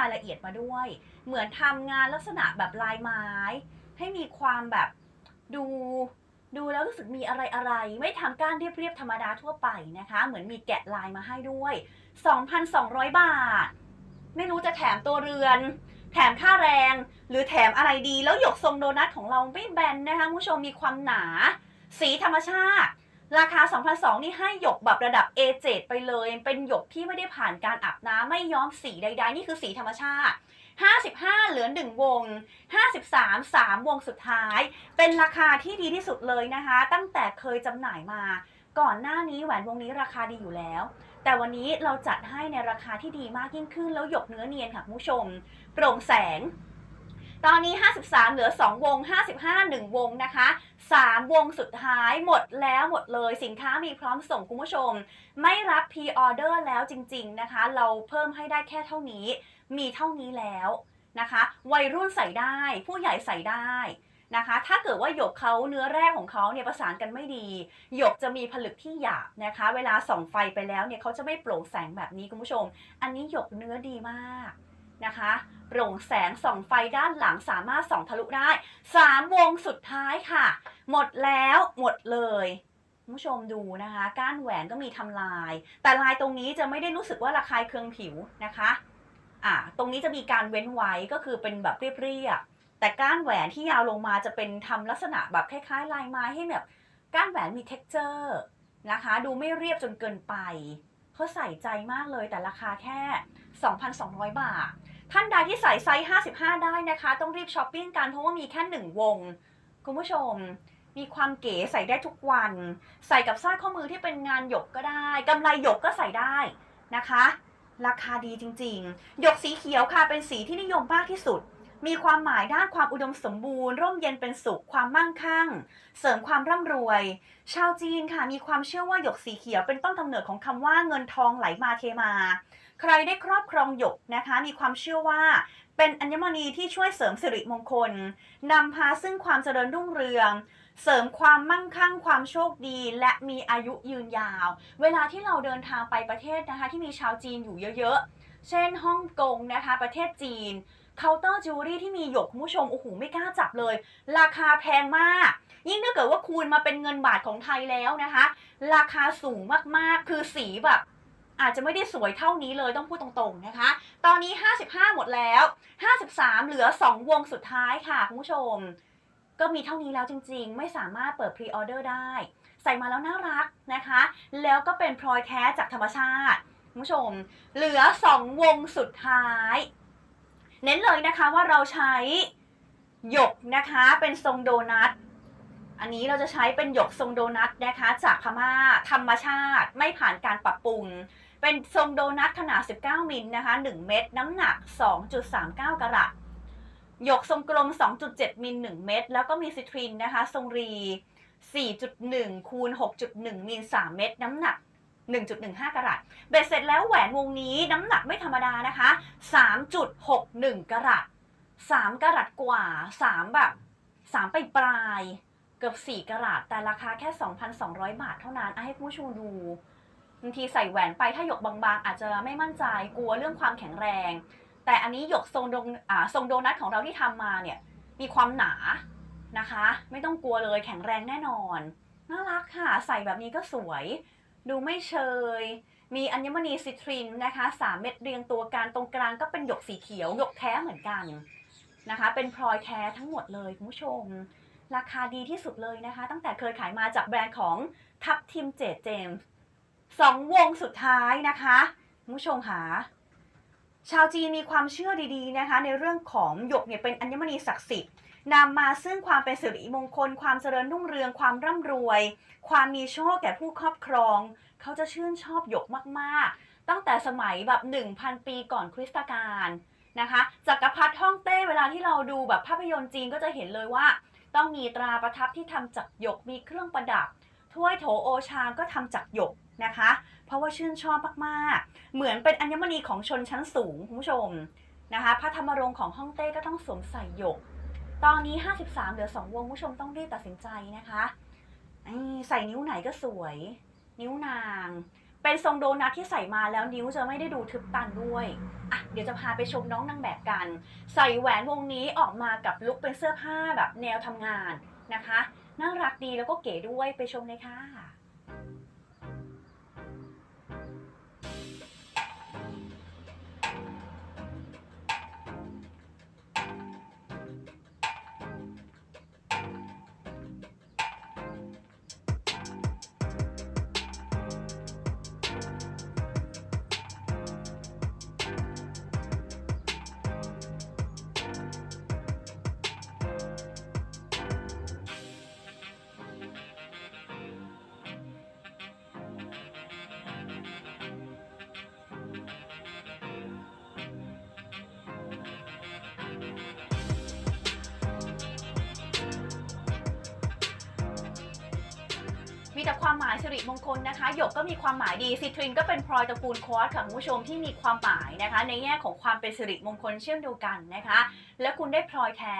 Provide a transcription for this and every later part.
รายละเอียดมาด้วย เหมือนทำงานลักษณะแบบลายไม้ ให้มีความแบบดูดูแล้วรู้สึกมีอะไรอะไรไม่ทำก้านเรียบๆธรรมดาทั่วไปนะคะ เหมือนมีแกะลายมาให้ด้วย 2,200 บาท ไม่รู้จะแถมตัวเรือน แถมค่าแรง หรือแถมอะไรดี แล้วหยกทรงโดนัทของเราไม่แบนนะคะผู้ชมมีความหนา สีธรรมชาติ ราคา2,200นี่ให้หยกแบบระดับ A7 ไปเลย เป็นหยกที่ไม่ได้ผ่านการอาบน้ำไม่ย้อมสีใด ๆ นี่คือสีธรรมชาติ 55 เหลือ 1 วง 53 3 วงสุดท้าย เป็นราคาที่ดีที่สุดเลยนะคะ ตั้งแต่เคยจำหน่ายมา ก่อนหน้านี้แหวนวงนี้ราคาดีอยู่แล้ว แต่วันนี้เราจัดให้ในราคาที่ดีมากยิ่งขึ้นแล้วหยกเนื้อเนียนค่ะคุณผู้ชม โปร่งแสง ตอนนี้ 53 เหลือ 2 วง 55 1 วงนะคะ 3 วงสุดท้ายหมดแล้วหมดเลยสินค้ามีพร้อมส่งคุณผู้ชม ไม่รับพ r ออเดอร์แล้วจริง ๆนะคะ เราเพิ่มให้ได้แค่เท่านี้ มีเท่านี้แล้วนะคะ วัยรุ่นใส่ได้ ผู้ใหญ่ใส่ได้นะคะ ถ้าเกิดว่าหยกเขาเนื้อแรกของเขาเนี่ยประสานกันไม่ดี หยกจะมีผลึกที่หยาบนะคะ เวลาส่องไฟไปแล้วเนี่ยเขาจะไม่โปร่งแสงแบบนี้คุณผู้ชม อันนี้หยกเนื้อดีมากนะคะ โปร่งแสงส่องไฟด้านหลังสามารถส่องทะลุได้ 3 วงสุดท้ายค่ะ หมดแล้วหมดเลยผู้ชมดูนะคะ ก้านแหวนก็มีทำลาย แต่ลายตรงนี้จะไม่ได้รู้สึกว่าระคายเคืองผิวนะคะอ่าตรงนี้จะมีการเว้นไว้ก็คือเป็นแบบเรียบๆแต่ก้านแหวนที่ยาวลงมาจะเป็นทำลักษณะแบบคล้ายๆ ลายไม้ให้แบบก้านแหวนมี t e x t อร์นะคะ ดูไม่เรียบจนเกินไปเขาใส่ใจมากเลยแต่ราคาแค่ 2,200 บาท ท่านใดที่ใส่ไซส์55 ได้นะคะ ต้องรีบช้อปปิ้งกันเพราะว่ามีแค่1วง คุณผู้ชมมีความเก๋ใส่ได้ทุกวัน ใส่กับสร้อยข้อมือที่เป็นงานหยกก็ได้กำไรหยกก็ใส่ได้นะคะ ราคาดีจริงๆ หยกสีเขียวค่ะเป็นสีที่นิยมมากที่สุด มีความหมายด้านความอุดมสมบูรณ์ ร่มเย็นเป็นสุข ความมั่งคั่ง เสริมความร่ำรวย ชาวจีนค่ะมีความเชื่อว่าหยกสีเขียวเป็นต้นกำเนิดของคำว่าเงินทองไหลมาเทมา ใครได้ครอบครองหยกนะคะ มีความเชื่อว่าเป็นอัญมณีที่ช่วยเสริมสิริมงคลนำพาซึ่งความเจริญรุ่งเรืองเสริมความมั่งคั่งความโชคดีและมีอายุยืนยาว เวลาที่เราเดินทางไปประเทศนะคะ ที่มีชาวจีนอยู่เยอะๆ เช่นฮ่องกงนะคะ ประเทศจีน เคาน์เตอร์จิวเวลรี่ที่มีหยกคุณผู้ชมโอ้โหไม่กล้าจับเลย ราคาแพงมาก ยิ่งถ้าเกิดว่าคูณมาเป็นเงินบาทของไทยแล้วนะคะ ราคาสูงมากๆคือสีแบบอาจจะไม่ได้สวยเท่านี้เลยต้องพูดตรงๆนะคะ ตอนนี้ 55 หมดแล้ว 53 เหลือ 2 วงสุดท้ายค่ะคุณผู้ชม ก็มีเท่านี้แล้วจริงๆ ไม่สามารถเปิดพรีออเดอร์ได้ ใส่มาแล้วน่ารักนะคะ แล้วก็เป็นพลอยแท้จากธรรมชาติคุณผู้ชม เหลือ 2 วงสุดท้าย เน้นเลยนะคะว่าเราใช้หยกนะคะเป็นทรงโดนัท อันนี้เราจะใช้เป็นหยกทรงโดนัทนะคะ จากพม่าธรรมชาติไม่ผ่านการปรับปรุง เป็นทรงโดนัทขนาด 19 มิลนะคะ 1 เม็ดน้ำหนัก 2.39 กรัตหยกทรงกลม 2.7 มิล 1 เม็ดแล้วก็มีซิทรินนะคะ ทรงรี 4.1 คูณ 6.1 มิล 3 เม็ดน้ำหนัก 1.15กะรัตเบ็ดเสร็จแล้วแหวนวงนี้น้ำหนักไม่ธรรมดานะคะ 3.61กะรัต3กะรัตกว่า 3 แบบ 3 ไปปลาย เกือบ 4กะรัตแต่ราคาแค่ 2,200 บาทเท่านั้นให้ผู้ชมดูบางทีใส่แหวนไปถ้าหยกบางๆ อาจจะไม่มั่นใจกลัวเรื่องความแข็งแรง แต่อันนี้หยกทรงโดนทรงโดนัทของเราที่ทำมาเนี่ยมีความหนานะคะ ไม่ต้องกลัวเลยแข็งแรงแน่นอน น่ารักค่ะ ใส่แบบนี้ก็สวย ดูไม่เชย มีอัญมณีซิทรินนะคะสามเม็ดเรียงตัวกันตรงกลางก็เป็นหยกสีเขียว หยกแท้เหมือนกันนะคะ เป็นพลอยแท้ทั้งหมดเลยคุณผู้ชม ราคาดีที่สุดเลยนะคะ ตั้งแต่เคยขายมาจากแบรนด์ของทับทิมเจดเจมส์สองวงสุดท้ายนะคะคุณผู้ชมหา ชาวจีนมีความเชื่อดีๆนะคะในเรื่องของหยกเนี่ยเป็นอัญมณีศักดิ์สิทธิ์นำมาซึ่งความเป็นสิริมงคล ความเจริญรุ่งเรืองความร่ำรวย ความมีโชคแก่ผู้ครอบครอง เขาจะชื่นชอบหยกมากๆ ตั้งแต่สมัยแบบ 1,000 ปีก่อนคริสตกาลนะคะจักรพรรดิฮ่องเต้เวลาที่เราดูแบบภาพยนตร์จีนก็จะเห็นเลยว่า ต้องมีตราประทับที่ทำจากหยกมีเครื่องประดับถ้วยโถโอชามก็ทำจากหยก นะคะ เพราะว่าชื่นชอบมากๆ เหมือนเป็นอัญมณีของชนชั้นสูงคุณผู้ชมนะคะพระธรรมรงค์ของฮ่องเต้ก็ต้องสวมใส่หยก ตอนนี้ 53 เหลือ 2 วงคุณผู้ชมต้องรีบตัดสินใจนะคะใส่นิ้วไหนก็สวย นิ้วนาง เป็นทรงโดนัทที่ใส่มาแล้วนิ้วจะไม่ได้ดูทึบตันด้วยอะเดี๋ยวจะพาไปชมน้องนางแบบกัน ใส่แหวนวงนี้ออกมากับลุคเป็นเสื้อผ้าแบบแนวทำงานนะคะ น่ารักดีแล้วก็เก๋ด้วยไปชมเลยค่ะ มีแต่ความหมายสิริมงคลนะคะ หยกก็มีความหมายดีซิทรินก็เป็นพลอยตระกูลควอตค่ะคุณผู้ชมที่มีความหมายนะคะ ในแง่ของความเป็นสิริมงคลเชื่อมเดียวกันนะคะ และคุณได้พลอยแท้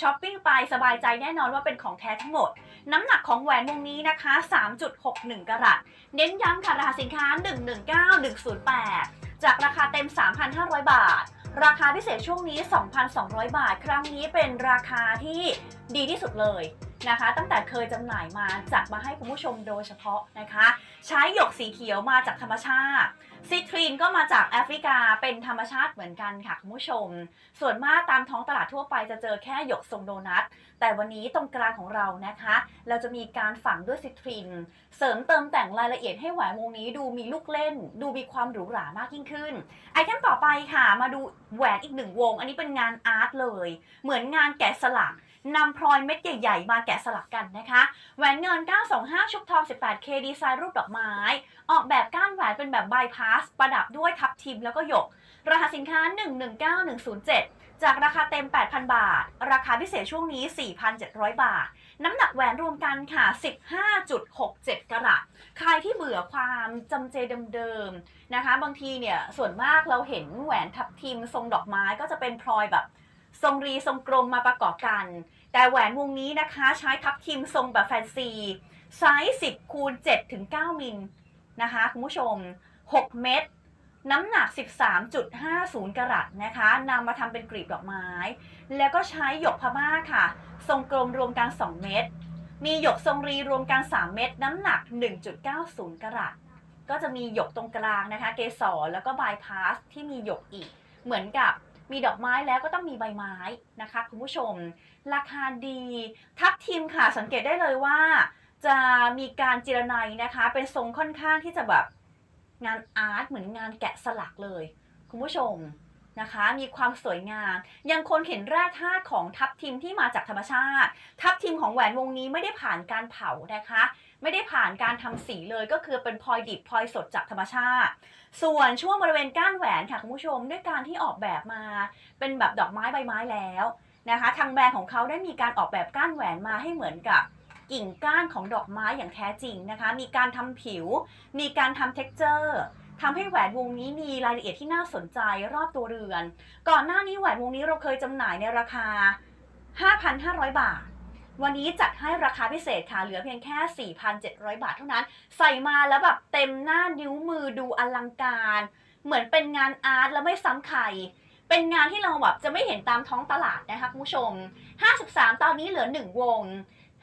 ช้อปปิ้งไปสบายใจแน่นอนว่าเป็นของแท้ทั้งหมด น้ำหนักของแหวนวงนี้นะคะ 3.61กรัตเน้นย้ำค่ะราคาสินค้า 119108 จากราคาเต็ม 3,500 บาทราคาพิเศษช่วงนี้ 2,200 บาท ครั้งนี้เป็นราคาที่ดีที่สุดเลย นะคะ ตั้งแต่เคยจำหน่ายมาจัดมาให้คุณผู้ชมโดยเฉพาะนะคะ ใช้หยกสีเขียวมาจากธรรมชาติซิทรีนก็มาจากแอฟริกาเป็นธรรมชาติเหมือนกันค่ะคุณผู้ชม ส่วนมากตามท้องตลาดทั่วไปจะเจอแค่หยกทรงโดนัท แต่วันนี้ตรงกลางของเรานะคะ เราจะมีการฝังด้วยซิทรินเสริมเติมแต่งรายละเอียดให้แหวนวงนี้ดูมีลูกเล่น ดูมีความหรูหรามากยิ่งขึ้น ไอเทมต่อไปค่ะ มาดูแหวนอีกหนึ่งวง อันนี้เป็นงานอาร์ตเลย เหมือนงานแกะสลัก นำพลอยเม็ดใหญ่ ๆ มาแกะสลักกันนะคะ แหวนเงิน 925 ชุบทอง 18K ดีไซน์รูปดอกไม้ ออกแบบก้านแหวนเป็นแบบบายพาส ประดับด้วยทับทิมแล้วก็หยกรหัสสินค้า 119107 จากราคาเต็ม 8,000 บาท ราคาพิเศษช่วงนี้ 4,700 บาท น้ำหนักแหวนรวมกันค่ะ 15.67 กรัตใครที่เบื่อความจำเจเดิมๆนะคะ บางทีเนี่ยส่วนมากเราเห็นแหวนทับทิมทรงดอกไม้ก็จะเป็นพลอยแบบ ทรงรีทรงกลมมาประกอบกัน แต่แหวนวงนี้นะคะใช้ทับทิมทรงแบบแฟนซีไซส์10คูณ7ถึง9มิลนะคะคุณผู้ชม 6 เม็ดน้ำหนัก 13.50 กรัตนะคะนำมาทำเป็นกลีบดอกไม้ แล้วก็ใช้หยกพม่าค่ะ ทรงกลมรวมกัน 2 เม็ดมีหยกทรงรีรวมกัน 3 เม็ดน้ำหนัก 1.90 กรัตก็จะมีหยกตรงกลางนะคะ เกสรแล้วก็บายพาสที่มีหยกอีกเหมือนกับ มีดอกไม้แล้วก็ต้องมีใบไม้นะคะคุณผู้ชม ราคาดี ทับทิมค่ะสังเกตได้เลยว่า จะมีการจิรนัยนะคะ เป็นทรงค่อนข้างที่จะแบบงานอาร์ตเหมือนงานแกะสลักเลย คุณผู้ชม นะคะ มีความสวยงาม ยังคนเห็นแร่ธาตุของทับทิมที่มาจากธรรมชาติ ทับทิมของแหวนวงนี้ไม่ได้ผ่านการเผานะคะ ไม่ได้ผ่านการทำสีเลยก็คือเป็นพลอยดิบพลอยสดจากธรรมชาติ ส่วนช่วงบริเวณก้านแหวนค่ะคุณผู้ชม ด้วยการที่ออกแบบมา เป็นแบบดอกไม้ใบไม้แล้วนะคะ ทางแบรนด์ของเขาได้มีการออกแบบก้านแหวนมาให้เหมือนกับกิ่งก้านของดอกไม้อย่างแท้จริงนะคะ มีการทำผิว มีการทำ t e x t อร์ ทำให้แหวนวงนี้มีรายละเอียดที่น่าสนใจรอบตัวเรือน ก่อนหน้านี้แหวนวงนี้เราเคยจำหน่ายในราคา 5,500 บาท วันนี้จัดให้ราคาพิเศษค่ะ เหลือเพียงแค่ 4,700 บาทเท่านั้น ใส่มาแล้วแบบเต็มหน้านิ้วมือดูอลังการ เหมือนเป็นงานอาร์ตแล้วไม่ซ้ำใครเป็นงานที่เราแบบจะไม่เห็นตามท้องตลาดนะคะคุณผู้ชม 53 ตอนนี้เหลือ 1 วง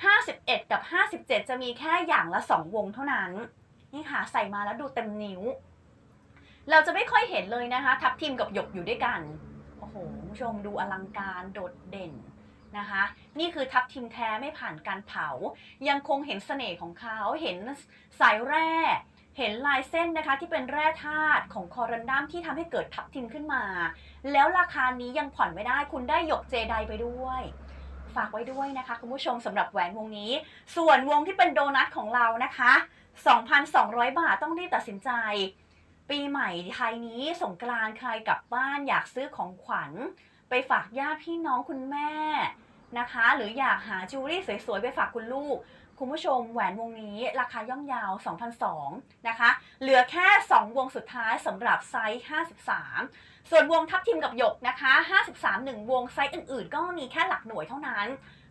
51 กับ 57 จะมีแค่อย่างละ 2 วงเท่านั้น นี่ค่ะ ใส่มาแล้วดูเต็มนิ้ว เราจะไม่ค่อยเห็นเลยนะคะ ทับทิมกับหยกอยู่ด้วยกัน โอ้โหผู้ชมดูอลังการโดดเด่นนะคะ นี่คือทับทิมแท้ไม่ผ่านการเผา ยังคงเห็นเสน่ห์ของเขา เห็นสายแร่ เห็นลายเส้นนะคะที่เป็นแร่ธาตุของคอรันดัมที่ทำให้เกิดทับทิมขึ้นมา แล้วราคานี้ยังผ่อนไม่ได้คุณได้หยกเจไดไปด้วยฝากไว้ด้วยนะคะคุณผู้ชมสำหรับแหวนวงนี้ ส่วนวงที่เป็นโดนัทของเรานะคะ 2,200 บาทต้องรีบตัดสินใจ ปีใหม่ไทยนี้สงกรานต์ใครกลับบ้านอยากซื้อของขวัญ ไปฝากญาติพี่น้องคุณแม่นะคะ หรืออยากหาจิวเวลรี่สวยๆ ไปฝากคุณลูก คุณผู้ชมแหวนวงนี้ราคาย่อมยาว2,200นะคะ เหลือแค่ 2 วงสุดท้ายสำหรับไซส์ 53 ส่วนวงทับทิมกับหยกนะคะ 53 1 วงไซส์อื่นๆ ก็มีแค่หลักหน่วยเท่านั้น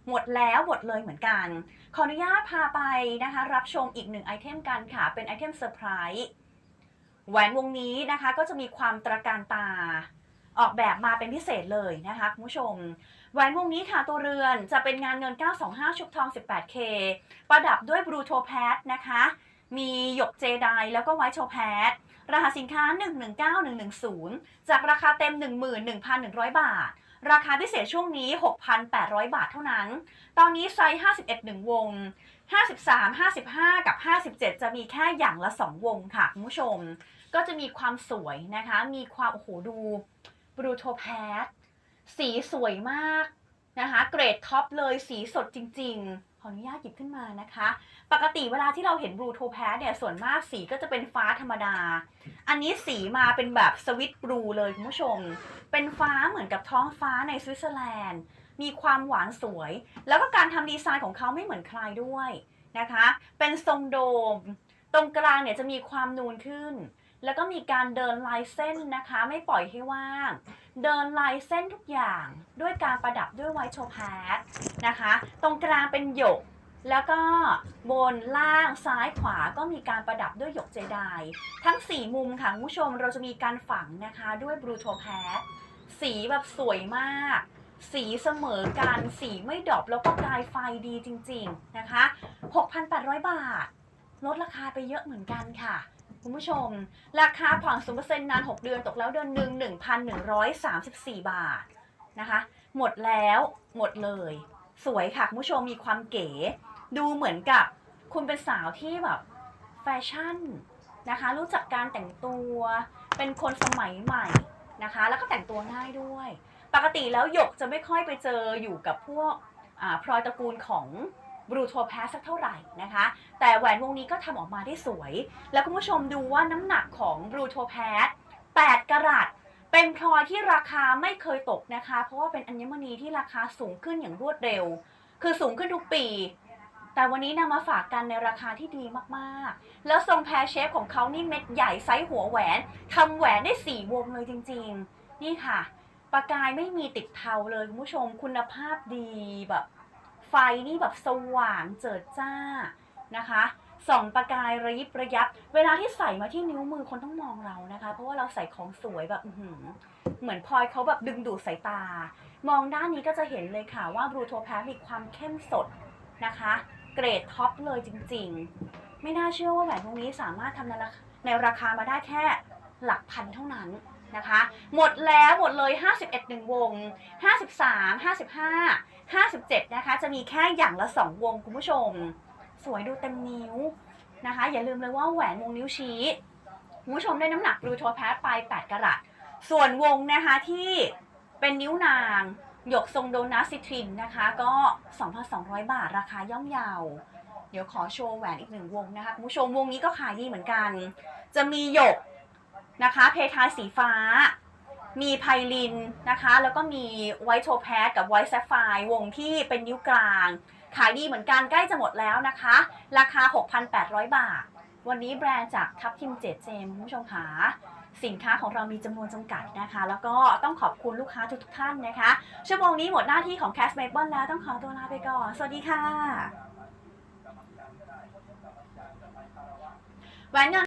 หมดแล้วหมดเลยเหมือนกัน ขออนุญาตพาไปนะคะ รับชมอีกหนึ่งไอเทมกันค่ะ เป็นไอเทมเซอร์ไพรส์ แหวนวงนี้นะคะก็จะมีความตระการตาออกแบบมาเป็นพิเศษเลยนะคะคุณผู้ชมแหวนวงนี้ค่ะตัวเรือนจะเป็นงานเงิน 925 ชุบทอง 18K ประดับด้วยบลูโทแพสนะคะ มีหยกเจไดแล้วก็ไวท์โชแพสรหัสสินค้า 119110 จากราคาเต็ม 11,100 บาท ราคาพิเศษช่วงนี้ 6,800 บาทเท่านั้น ตอนนี้ไซส์ 51 1 วง 53 55 กับ 57 จะมีแค่อย่างละ 2 วงค่ะคุณผู้ชม ก็จะมีความสวยนะคะ มีความ โอ้โห ดูบลูโทแพดสีสวยมากนะคะ เกรดท็อปเลยสีสดจริง ๆ ขออนุญาตหยิบขึ้นมานะคะ ปกติเวลาที่เราเห็นบลูโทแพดเนี่ยส่วนมากสีก็จะเป็นฟ้าธรรมดา อันนี้สีมาเป็นแบบสวิตบลูเลยคุณผู้ชม เป็นฟ้าเหมือนกับท้องฟ้าในสวิตเซอร์แลนด์ มีความหวานสวย แล้วก็การทำดีไซน์ของเขาไม่เหมือนใครด้วยนะคะ เป็นทรงโดม ตรงกลางเนี่ยจะมีความนูนขึ้น แล้วก็มีการเดินลายเส้นนะคะ ไม่ปล่อยให้ว่าง เดินลายเส้นทุกอย่างด้วยการประดับด้วยไวท์โชแพดนะคะ ตรงกลางเป็นหยก แล้วก็บนล่างซ้ายขวาก็มีการประดับด้วยหยกเจไดทั้ง 4 มุมค่ะคุณผู้ชมเราจะมีการฝังนะคะด้วยบลูโทแพดสีแบบสวยมาก สีเสมอกันสีไม่ดรอปแล้วก็กายไฟดีจริง ๆนะคะ 6,800 บาท ลดราคาไปเยอะเหมือนกันค่ะคุณผู้ชม ราคาผ่อน0%นาน 6 เดือนตกแล้วเดือนหนึ่ง1,134 บาทนะคะ หมดแล้วหมดเลย สวยค่ะ คุณผู้ชมมีความเก๋ ดูเหมือนกับคุณเป็นสาวที่แบบแฟชั่นนะคะ รู้จักการแต่งตัว เป็นคนสมัยใหม่นะคะ แล้วก็แต่งตัวง่ายด้วย ปกติแล้วหยกจะไม่ค่อยไปเจออยู่กับพวกพลอยตระกูลของบรูโทแพสสักเท่าไหร่นะคะ แต่แหวนวงนี้ก็ทำออกมาได้สวย แล้วคุณผู้ชมดูว่าน้ำหนักของบรูโทแพส8กะรัตเป็นพลอยที่ราคาไม่เคยตกนะคะ เพราะว่าเป็นอัญมณีที่ราคาสูงขึ้นอย่างรวดเร็ว คือสูงขึ้นทุกปี แต่วันนี้นำมาฝากกันในราคาที่ดีมากๆ แล้วทรงแพรเชฟของเขานี่เม็ดใหญ่ไซส์หัวแหวนทำแหวนได้สี่วงเลยจริง ๆ นี่ค่ะ ประกายไม่มีติดเทาเลยคุณผู้ชมคุณภาพดีแบบ ไฟนี่แบบสว่างเจิดจ้านะคะส่องประกายระยิบระยับ เวลาที่ใส่มาที่นิ้วมือคนต้องมองเรานะคะ เพราะว่าเราใส่ของสวยแบบเหมือนพลอยเขาแบบดึงดูดสายตา มองด้านนี้ก็จะเห็นเลยค่ะว่าบลูโทแพสมีความเข้มสดนะคะ เกรดท็อปเลยจริงๆ ไม่น่าเชื่อว่าแหวนวงนี้สามารถทำในราคาในราคามาได้แค่หลักพันเท่านั้นนะคะ หมดแล้วหมดเลย 51หนึ่งวง 53 55 57 นะคะ จะมีแค่อย่างละ 2 วงคุณผู้ชม สวยดูเต็มนิ้วนะคะ อย่าลืมเลยว่าแหวนวงนิ้วชี้คุณผู้ชมได้น้ำหนักบลูโทแพสไป 8กะรัตส่วนวงนะคะที่เป็นนิ้วนาง หยกทรงโดนัสซิทรินนะคะก็ 2,200 บาทราคาย่อมเยาว เดี๋ยวขอโชว์แหวนอีกหนึ่งวงนะคะคุณผู้ชมวงนี้ก็ขายดีเหมือนกัน จะมีหยกนะคะเพทายสีฟ้า มีไพลินนะคะ แล้วก็มีไวท์โทแพสกับไวท์แซฟไฟร์วงที่เป็นนิ้วกลาง ขายดีเหมือนกันใกล้จะหมดแล้วนะคะ ราคา 6,800 บาท วันนี้แบรนด์จากทัพทิมเจเจมคุณผู้ชมคะ สินค้าของเรามีจำนวนจำกัดนะคะ แล้วก็ต้องขอบคุณลูกค้าทุกๆท่านนะคะ ชั่วโมงนี้หมดหน้าที่ของ Cash Maple แล้วต้องขอตัวลาไปก่อน สวัสดีค่ะแหวนเงิน